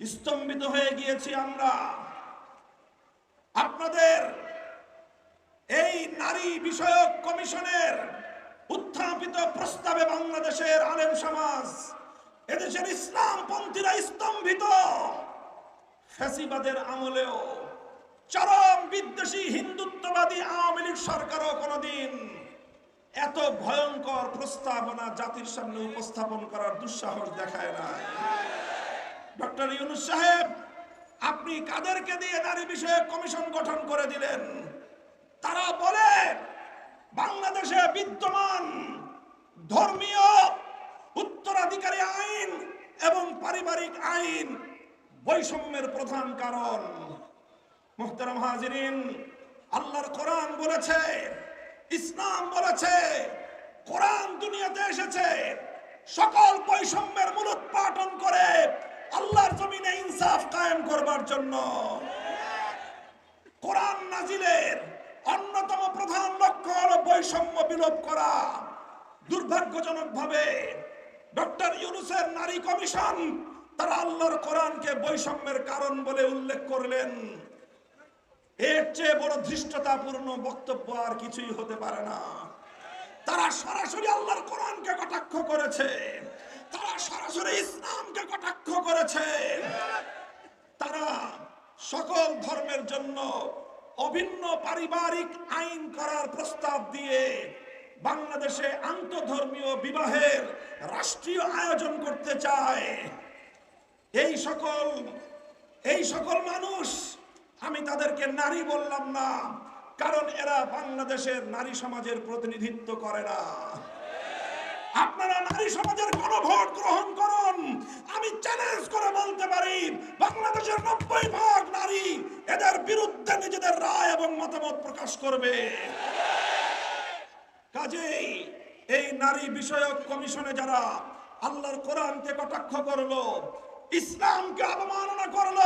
স্তম্ভিত হয়ে গিয়েছি আমরা। আপনাদের এই নারী বিষয়ক কমিশনের উত্থাপিত প্রস্তাবে বাংলাদেশের আলেম সমাজ, এদেশের ইসলাম পন্থীরা স্তম্ভিত। ফ্যাসিবাদের আমলেও চরম বিদ্বেষী হিন্দুত্ববাদী আওয়ামী লীগ সরকারও কোনোদিন এত ভয়ঙ্কর প্রস্তাবনা জাতির সামনে উপস্থাপন করার দুঃসাহস দেখায় না। ডক্টর ইউনুস সাহেব, আপনি কাদেরকে দিয়ে নারী বিষয়ে কমিশন গঠন করে দিলেন? তারা বলে, বাংলাদেশে বিদ্যমান ধর্মীয় উত্তরাধিকারী আইন এবং পারিবারিক আইন বৈষম্যের প্রধান কারণ। মুহতারাম হাজিরিন, আল্লাহর কোরআন বলেছে, ইসলাম বলেছে, কোরআন দুনিয়াতে এসেছে। সকল বৈষম্যের মূলোৎপাটন করে আল্লাহর জমিনে ইনসাফ কায়েম করবার জন্য। কোরআন নাজিলের অন্যতম প্রধান লক্ষ্য হলো বৈষম্য বিলোপ করা। দুর্ভাগ্যজনকভাবে ডক্টর ইউনুসের নারী কমিশন তারা আল্লাহর কোরআনকে বৈষম্যের কারণ বলে উল্লেখ করলেন। এর চেয়ে বড় ধৃষ্টতাপূর্ণ বক্তব্য আর কিছুই হতে পারে না। তারা সরাসরি আল্লাহর কোরআনকে কটাক্ষ করেছে। তারা সরাসরি ইসলামকে কটাক্ষ করেছে। তারা সকল ধর্মের জন্য অভিন্ন পারিবারিক আইন করার প্রস্তাব দিয়ে বাংলাদেশে আন্তধর্মীয় বিবাহের রাষ্ট্রীয় আয়োজন করতে চায়। এই সকল এই সকল মানুষ, আমি তাদেরকে নারী বললাম না, কারণ এরা বাংলাদেশের নারী সমাজের প্রতিনিধিত্ব করে না। আপনারা নারী সমাজের গণভোট গ্রহণ করুন। আমি চ্যালেঞ্জ করে বলতে পারি, বাংলাদেশের নব্বই ভাগ নারী এদের বিরুদ্ধে নিজেদের রায় এবং মতামত প্রকাশ করবে। কাজেই এই নারী বিষয়ক কমিশনে যারা আল্লাহর কোরআনকে কটাক্ষ করল, ইসলামকে অবমাননা করল,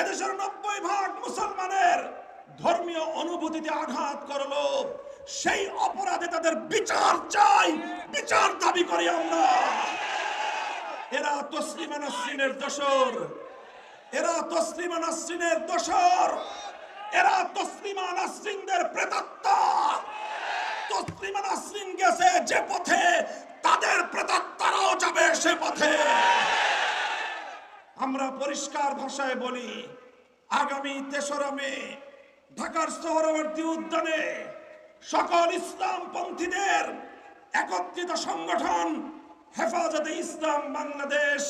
এদেশের নব্বই ভাগ মুসলমানের ধর্মীয় অনুভূতিতে আঘাত করল সেই অপরাধে তাদের বিচার চাই। বিচার দাবি করি আমরা। এরা তসলিমা নাসরিনের দোসর এরা তসলিমা নাসরিনের দোসর এরা তসলিমা নাসরিনদের প্রেতাত্মা। তসলিমা নাসরিন গেছে যে পথে তাদের প্রেতাত্মারাও যাবে সে পথে। আমরা পরিষ্কার ভাষায় বলি, আগামী তেসরা মে ঢাকার সোহরাবর্তী উদ্যানে সকল ইসলাম পন্থীদের একত্রিত সংগঠন, হেফাজতে ইসলাম বাংলাদেশ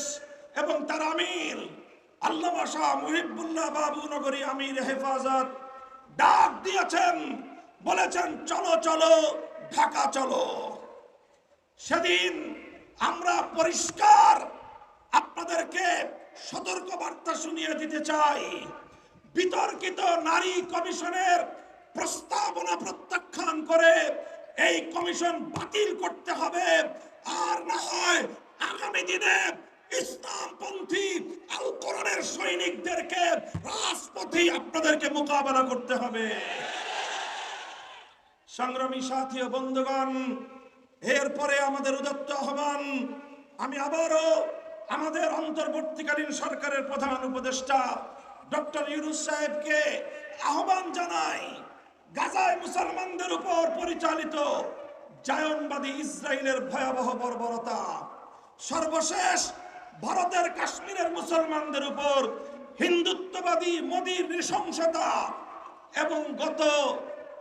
এবং তার আমির আল্লামা শাহ মুহিবুল্লাহ বাবু নগরী আমির হেফাজত। ডাক দিয়েছেন, বলেছেন, চলো চলো, ঢাকা চলো। সেদিন আমরা পরিষ্কার আপনাদেরকে সতর্ক বার্তা শুনিয়ে দিতে চাই। বিতর্কিত নারী কমিশনের প্রস্তাবনা প্রত্যাখ্যান করে এই কমিশন বাতিল করতে হবে। আর না হয় আগামী দিনে ইসলামপন্থী আল কোরআনের সৈনিকদেরকে রাজপথে আপনাদেরকে মোকাবেলা করতে হবে। সংগ্রামী সাথী ও বন্ধুগণ, এরপরে আমাদের উদত্ত আহ্বান, আমি আবারও আমাদের অন্তর্বর্তীকালীন সরকারের প্রধান উপদেষ্টা ডক্টর ইউনুস সাহেবকে আহ্বান জানাই। গাজায় মুসলমানদের উপর পরিচালিত জায়নবাদী ইসরায়েলের ভয়াবহ বর্বরতা। সর্বশেষ ভারতের কাশ্মীরের মুসলমানদের উপর হিন্দুত্ববাদী মোদীর নৃশংসতা এবং গত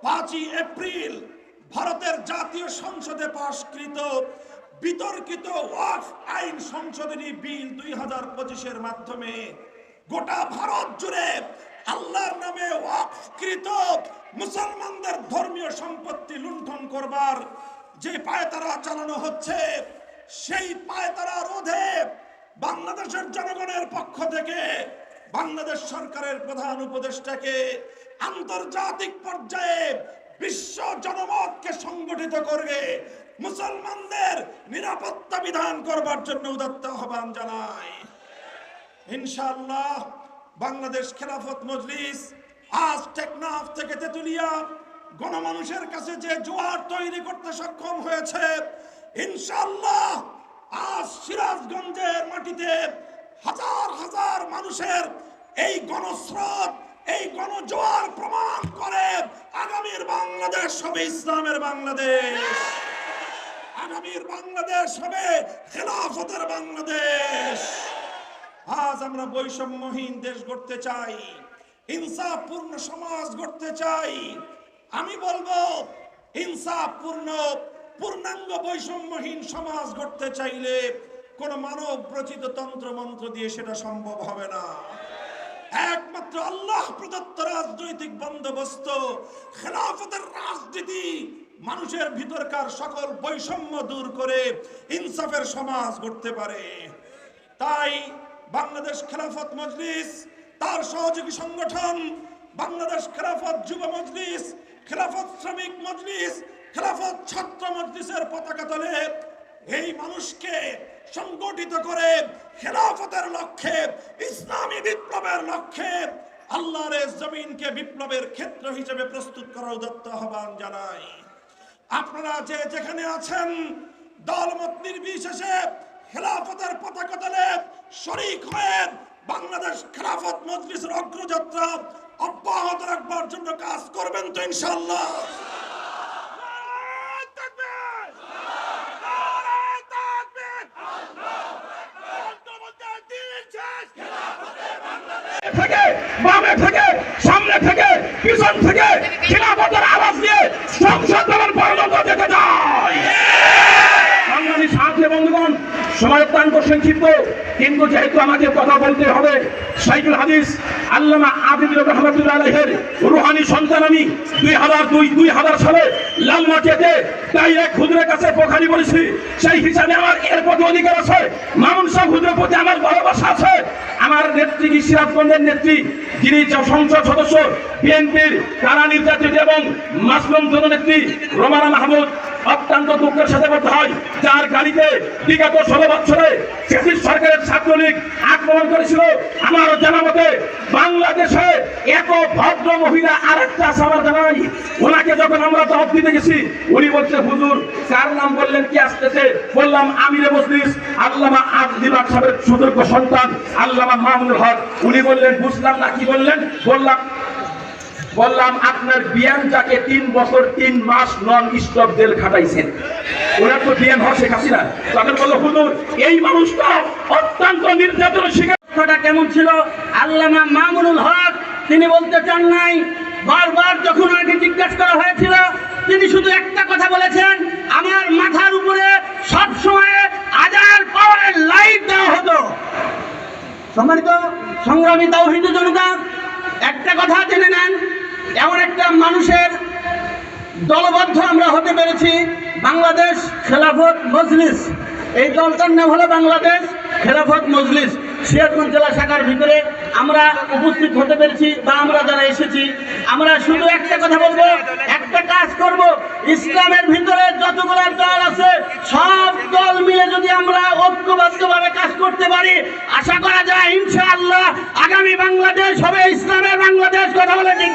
পাঁচই এপ্রিল ভারতের জাতীয় সংসদে পাশকৃত বিতর্কিত ওয়াকফ আইন সংশোধনী বিল দুই হাজার পঁচিশের মাধ্যমে গোটা ভারত জুড়ে আল্লাহর নামে ওয়াকফকৃত মুসলমানদের ধর্মীয় সম্পত্তি লুণ্ঠন করবার যে পায়তারা চালানো হচ্ছে, সেই পায়তারা রোধে বাংলাদেশের জনগণের পক্ষ থেকে বাংলাদেশ সরকারের প্রধান উপদেষ্টাকে আন্তর্জাতিক পর্যায়ে বিশ্ব জনমতকে সংগঠিত করবে, মুসলমানদের নিরাপত্তা বিধান করবার জন্য উদাত্ত আহ্বান জানায় ইনশাআল্লাহ বাংলাদেশ খেলাফত মজলিস, আজ টেকনাফ থেকে তেতুলিয়া গণমানুষের কাছে যে জোয়ার তৈরি করতে সক্ষম হয়েছে ইনশাল্লাহ আজ সিরাজগঞ্জের মাটিতে হাজার হাজার মানুষের এই গণস্রোত, এই গণজোয়ার প্রমাণ করে আগামীর বাংলাদেশ হবে ইসলামের বাংলাদেশ। আগামীর বাংলাদেশ হবে খেলাফতের বাংলাদেশ। আজ আমরা বৈষম্যহীন দেশ গড়তে চাই, ইনসাফপূর্ণ সমাজ গড়তে চাই। আমি বলব, ইনসাফপূর্ণ, পূর্ণাঙ্গ বৈষম্যহীন সমাজ গড়তে চাইলে কোন মানব রচিত তন্ত্র মন্ত্র দিয়ে সেটা সম্ভব হবে না। একমাত্র আল্লাহ প্রদত্ত রাজনৈতিক বন্দোবস্ত, খেলাফতের রাজনীতি, মানুষের ভিতরকার সকল বৈষম্য দূর করে ইনসাফের সমাজ গড়তে পারে। তাই বাংলাদেশ খেলাফত মজলিস, তার সহযোগী সংগঠন বাংলাদেশ খেলাফত যুব মজলিস, খেলাফত শ্রমিক মজলিস, খেলাফত ছাত্র মজলিসের পতাকা তলে এই মানুষকে সংগঠিত করে খেলাফতের লক্ষ্যে, ইসলামী বিপ্লবের লক্ষ্যে আল্লাহর জমিনকে বিপ্লবের ক্ষেত্র হিসেবে প্রস্তুত করার উদত্ত আহ্বান জানাই। আপনারা যে যেখানে আছেন, দলমত নির্বিশেষে খেলাফতের পতাকা তলে শরিক হয়ে বাংলাদেশ খেলাফত মজলিসের অগ্রযাত্রা অব্যাহত রাখবার জন্য কাজ করবেন তো ইনশাল্লাহ থেকে বামে থেকে সামনে থেকে পিছন থেকে খিলাফতের আওয়াজ দিয়ে সংসদ ভবন পর্যন্ত যেতে যায় বাঙালি সাথে বন্ধুগণ অত্যন্ত সংক্ষিপ্ত, কিন্তু যেহেতু আমাকে কথা বলতে হবে সাইকুল হাদিস, আল্লামা আদিদুর রহমতুল্লাহ আলহের রুহানি সন্তান আমি দুই হাজার দুই দুই হাজার সালে লালমাটিয়াতে তাই এক হুজুরের কাছে পোখারি বলেছি, সেই হিসাবে আমার এর প্রতি অধিকার আছে, মামুন সাহেব হুজুরের প্রতি আমার ভালোবাসা আছে। আমার নেত্রী কি সিরাজগঞ্জের নেত্রী, যিনি সংসদ সদস্য, বিএনপির কারা নির্যাতিত এবং মাসলুম জননেত্রী রোমানা মাহমুদ অত্যন্ত দুঃখের সাথে করতে হয়, যার গাড়িতে বিগত ষোলো বছরে ব্রিটিশ সরকারের ছাত্রলীগ আক্রমণ করেছিল আমার জানা মতে বাংলাদেশে এত ভদ্র মহিলা আর একটা আছে আমার জানা নাই। ওনাকে যখন আমরা জবাব দিতে গেছি, উনি বলছে, হুজুর, কার নাম বললেন কি আসতেছে? বললাম, আমিরে মজলিস, আল্লামা আব্দুল হক সাহেবের সুযোগ্য সন্তান, আল্লামা মামুনুল হক। উনি বললেন, বুঝলাম না, কি বললেন? বললাম বললাম, আপনার বিয়ানটাকে তিন বছর তিন মাস নন স্টপ জেল খাটাইছেন, ওরা তো বিয়ান হয় শেখ হাসিনা তখন বলল, হুজুর, এই মানুষটা অত্যন্ত নির্যাতন শিকার। কেমন ছিল? আল্লামা মামুনুল হক, তিনি বলতে চান নাই, বারবার যখন ওনাকে জিজ্ঞাসা করা হয়েছিল, তিনি শুধু একটা কথা বলেছেন, আমার মাথার উপরে সব সময় হাজার পাওয়ারের লাইট দেওয়া হতো। সম্মানিত সংগ্রামী তাওহিদ জনতা, একটা কথা জেনে নেন এমন একটা মানুষের দলবদ্ধ আমরা হতে পেরেছি, বাংলাদেশ খেলাফত মজলিস। এই দলটার নাম হলো বাংলাদেশ খেলাফত মজলিস। সিরাজগঞ্জ জেলা শাখার ভিতরে আমরা উপস্থিত হতে পেরেছি বা আমরা যারা এসেছি, আমরা শুধু একটা কথা বলব, একটা কাজ করব। ইসলামের ভিতরে যতগুলো দল আছে, সব দল মিলে যদি আমরা ঐক্যবদ্ধভাবে কাজ করতে পারি, আশা করা যায় ইনশাআল্লাহ আগামী বাংলাদেশ হবে ইসলামের বাংলাদেশ। কথা বলে ঠিক